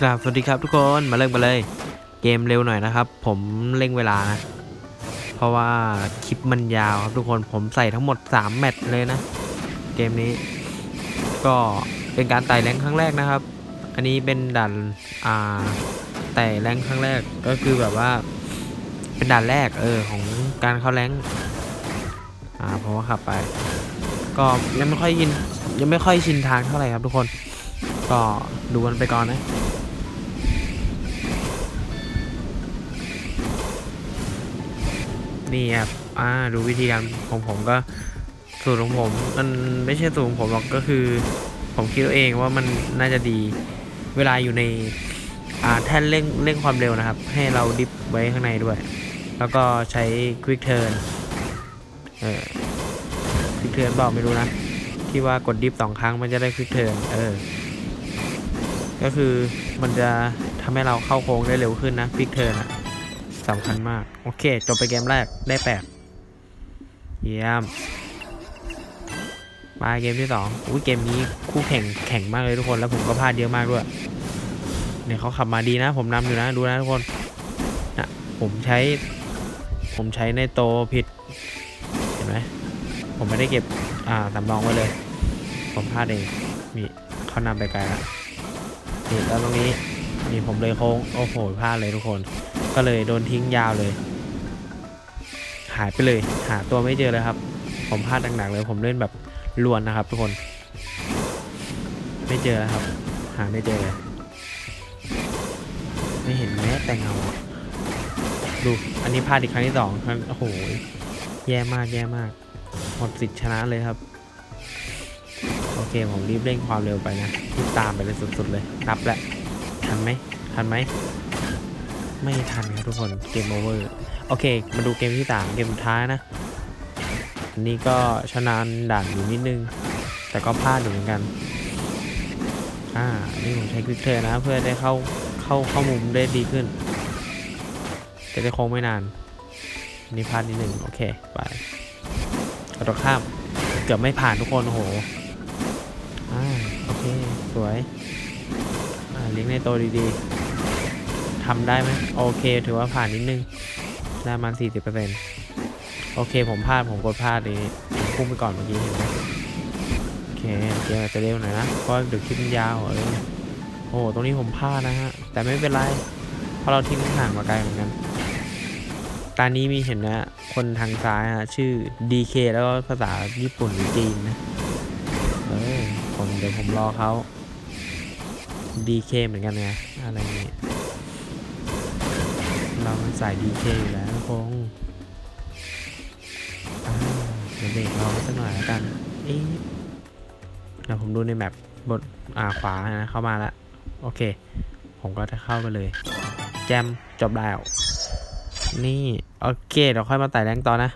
กราบสวัสดีครับทุกคนมาเริ่มกันเลย เกมเร็วหน่อยนะครับ ผมเร่งเวลานะ เพราะว่าคลิปมันยาวครับทุกคนผมใส่ทั้งหมด 3 แมตช์เลยนะ เกมนี้ ก็เป็นการไต่แรงครั้งแรกนะครับ อันนี้เป็นด่านอ่าไต่แรงครั้งแรกก็คือแบบว่า เป็นด่านแรกเออของการเข้าแรงอ่าผมก็ขับไป ก็ยังไม่ค่อยยินยังไม่ค่อยชินทางเท่าไหร่ครับทุกคน ก็ดูกันไปก่อนนะ นี่ครับอ่าดูวิธีการของผมก็สูตรของผมมันไม่ใช่สูตรของผมหรอกก็คือ ผมคิดเองว่ามันน่าจะดีเวลาอยู่ในอ่าแท่นเร่งเร่งความเร็วนะครับ ให้เราดิฟไว้ข้างในด้วย แล้วก็ใช้ quick turn เออ quick turn บอกไม่รู้นะที่ว่ากดดิฟสองครั้งมันจะได้ quick turn เออก็คือมันจะทำให้เราเข้าโค้งได้เร็วขึ้นนะ quick turn อะ สำคัญมาก โอเค จบไปเกมแรกได้แปดเยี่ยมมาเกมที่สองอุ้ยเกมนี้คู่แข่งแข่งมากเลยทุกคน แล้วผมก็พลาดเยอะมากด้วย เนี่ยเขาขับมาดีนะ ผมนำอยู่นะ ดูนะทุกคนนะผมใช้ ผมใช้ในโตผิด เห็นไหมผมไม่ได้เก็บ อ่าสำรองไว้เลย ผมพลาดเอง มีเขานำไปไกลแล้วนี่แล้วตรงนี้ นี่ผมเลยโค้งโอ้โหพลาดเลยทุกคน ก็เลยโดนทิ้งยาวเลย หายไปเลย หาตัวไม่เจอเลยครับ ผมพลาดหนักๆเลย ผมเล่นแบบลวนนะครับ ทุกคน ไม่เจอแล้วครับ หาไม่เจอเลยไม่เห็นแม้แต่เงาดูอันนี้พลาดอีกครั้งที่สองครั้งโอ้โหแย่มากแย่มากหมดสิทธิ์ชนะเลยครับ โอเค ผมรีบเร่งความเร็วไปนะรีบตามไปเลยสุดๆเลยนับแล้ว ทันไหมทันไหมไม่ทันครับทุกคนเกมโอเวอร์โอเค มาดูเกมที่สามเกมสุดท้ายนะอันนี้ก็ชนะด่านอยู่นิดนึง แต่ก็พลาดอยู่เหมือนกันอ่านี่ผมใช้ควิกเทอร์นะเพื่อได้เข้าเข้าเข้ามุมได้ดีขึ้นจะได้โค้งไม่นานอันนี่พลาดนิดนึงโอเคไปกระโดดข้ามเกือบไม่ผ่านทุกคนโอ้โห ลี้ยงในโตวดีๆทำได้ไหมโอเค ถือว่าผ่านนิดนึงได้ประมาณสี่สิบเปอร์เซ็นต์โอเค ผมพลาด ผมกดพลาดนี้พุ่งไปก่อนเมื่อกี้เห็นไหมโอเคเกมอาจจะเร็วหน่อยนะเพราะเดี๋ยวคลิปมันยาวเออโอ้โห ตรงนี้ผมพลาดนะฮะ แต่ไม่เป็นไร เพราะเราทิ้งห่างมาไกลเหมือนกันตอนนี้มีเห็นนะ คนทางซ้ายฮะ ชื่อ DK แล้วก็ภาษาญี่ปุ่นหรือจีนนะ เออผมเดี๋ยวผมรอเขา DK เคเหมือนกันไงอะไรเงี้ยเรามันสาย DK อยู่แล้วคงเดี๋ยวเบรกเราสักหน่อยแล้วกันเอ๊ะเดี๋ยวผมดูในแมปบนอ่าขวานะเข้ามาแล้วโอเค ผมก็จะเข้าไปเลย แจมจบแล้วนี่ โอเค เดี๋ยวค่อยมาไต่แรงต่อนะ